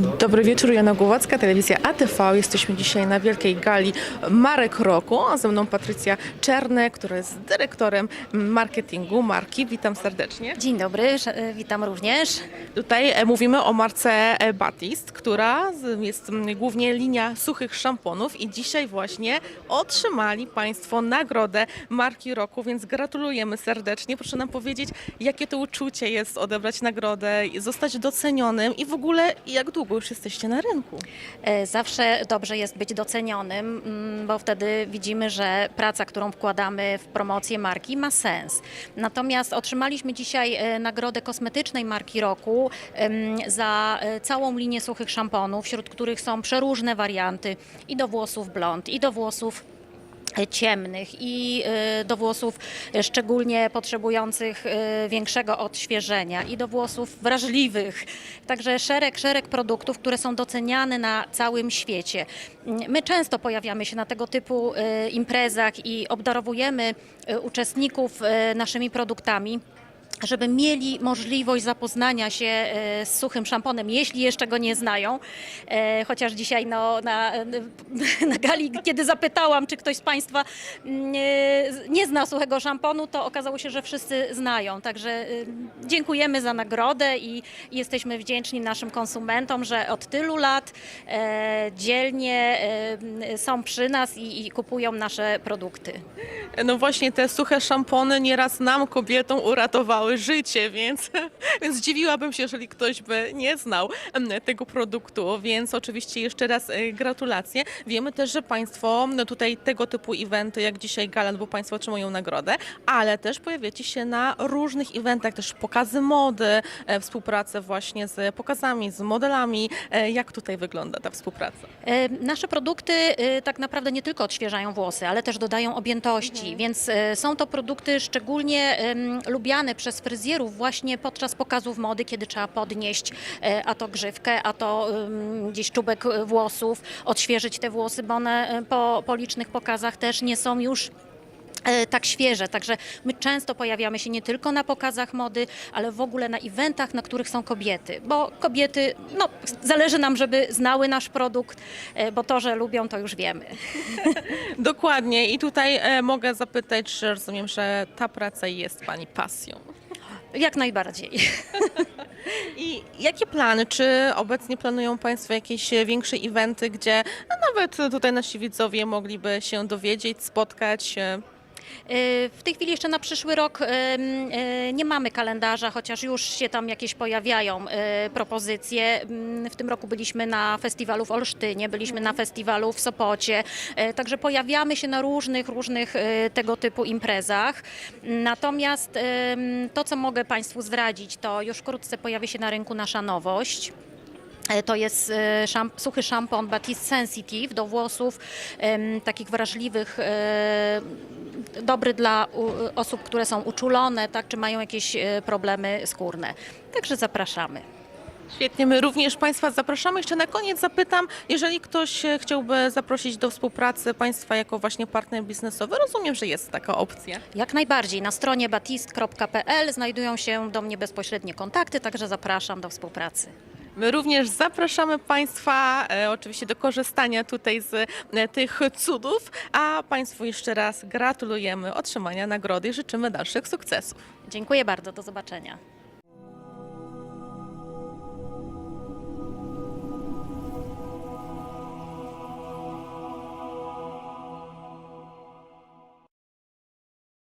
Dobry wieczór, Jana Głowacka, telewizja ATV. Jesteśmy dzisiaj na wielkiej gali Marek Roku, a ze mną Patrycja Czernek, która jest dyrektorem marketingu marki. Witam serdecznie. Dzień dobry, e, witam również. Tutaj e, mówimy o marce e, Batist, która jest głównie linia suchych szamponów i dzisiaj właśnie otrzymali Państwo nagrodę marki roku, więc gratulujemy serdecznie. Proszę nam powiedzieć, jakie to uczucie jest odebrać nagrodę, zostać docenionym i w ogóle jak długo już jesteście na rynku? E, Zawsze dobrze jest być docenionym, mm, bo wtedy widzimy, że praca, którą wkładamy w promocję marki ma sens. Natomiast otrzymaliśmy dzisiaj e, nagrodę kosmetycznej marki roku za e, całą linię suchych szamponów, wśród których są przeróżne warianty i do włosów blond, i do włosów ciemnych i e, do włosów szczególnie potrzebujących e, większego odświeżenia i do włosów wrażliwych. Także szereg, szereg produktów, które są doceniane na całym świecie. My często pojawiamy się na tego typu e, imprezach i obdarowujemy uczestników naszymi produktami żeby mieli możliwość zapoznania się e, z suchym szamponem, jeśli jeszcze go nie znają. E, Chociaż dzisiaj no, na, na gali, kiedy zapytałam, czy ktoś z Państwa mm, e, nie zna suchego szamponu, to okazało się, że wszyscy znają. Także e, dziękujemy za nagrodę i jesteśmy wdzięczni naszym konsumentom, że od tylu lat e, dzielnie e, są przy nas i, kupują nasze produkty. No właśnie te suche szampony nieraz nam, kobietom, uratowały życie, więc, więc zdziwiłabym się, jeżeli ktoś by nie znał tego produktu, więc oczywiście jeszcze raz e, gratulacje. Wiemy też, że Państwo no tutaj tego typu eventy, jak dzisiaj Galant, bo Państwo otrzymują nagrodę, ale też pojawiacie się na różnych eventach, też pokazy mody, e, współpracę właśnie z pokazami, z modelami. E, Jak tutaj wygląda ta współpraca? E, Nasze produkty tak naprawdę nie tylko odświeżają włosy, ale też dodają objętości, więc e, są to produkty szczególnie lubiane przez fryzjerów właśnie podczas pokazów mody, kiedy trzeba podnieść a to grzywkę, a to gdzieś czubek włosów, odświeżyć te włosy, bo one po, po licznych pokazach też nie są już tak świeże. Także my często pojawiamy się nie tylko na pokazach mody, ale w ogóle na eventach, na których są kobiety. Bo kobiety, no, zależy nam, żeby znały nasz produkt, e, bo to, że lubią, to już wiemy. Dokładnie i tutaj e, mogę zapytać, że rozumiem, że ta praca jest Pani pasją. Jak najbardziej. I jakie plany? Czy obecnie planują Państwo jakieś e, większe eventy, gdzie no, nawet tutaj nasi widzowie mogliby się dowiedzieć, spotkać? E? W tej chwili jeszcze na przyszły rok e, nie mamy kalendarza, chociaż już się tam jakieś pojawiają e, propozycje. Mm, W tym roku byliśmy na festiwalu w Olsztynie, byliśmy na festiwalu w Sopocie, także pojawiamy się na różnych, różnych tego typu imprezach. Natomiast to, co mogę Państwu zdradzić, to już wkrótce pojawi się na rynku nasza nowość. E, To jest e, szamp- suchy szampon Batiste Sensitive do włosów takich wrażliwych, e, dobry dla osób, które są uczulone, tak, czy mają jakieś problemy skórne. Także zapraszamy. Świetnie, my również Państwa zapraszamy. Jeszcze na koniec zapytam, jeżeli ktoś chciałby zaprosić do współpracy Państwa jako właśnie partner biznesowy, rozumiem, że jest taka opcja. Jak najbardziej. Na stronie batist.pl znajdują się do mnie bezpośrednie kontakty, także zapraszam do współpracy. My również zapraszamy Państwa e, oczywiście do korzystania tutaj z e, tych cudów, a Państwu jeszcze raz gratulujemy otrzymania nagrody i życzymy dalszych sukcesów. Dziękuję bardzo. Do zobaczenia.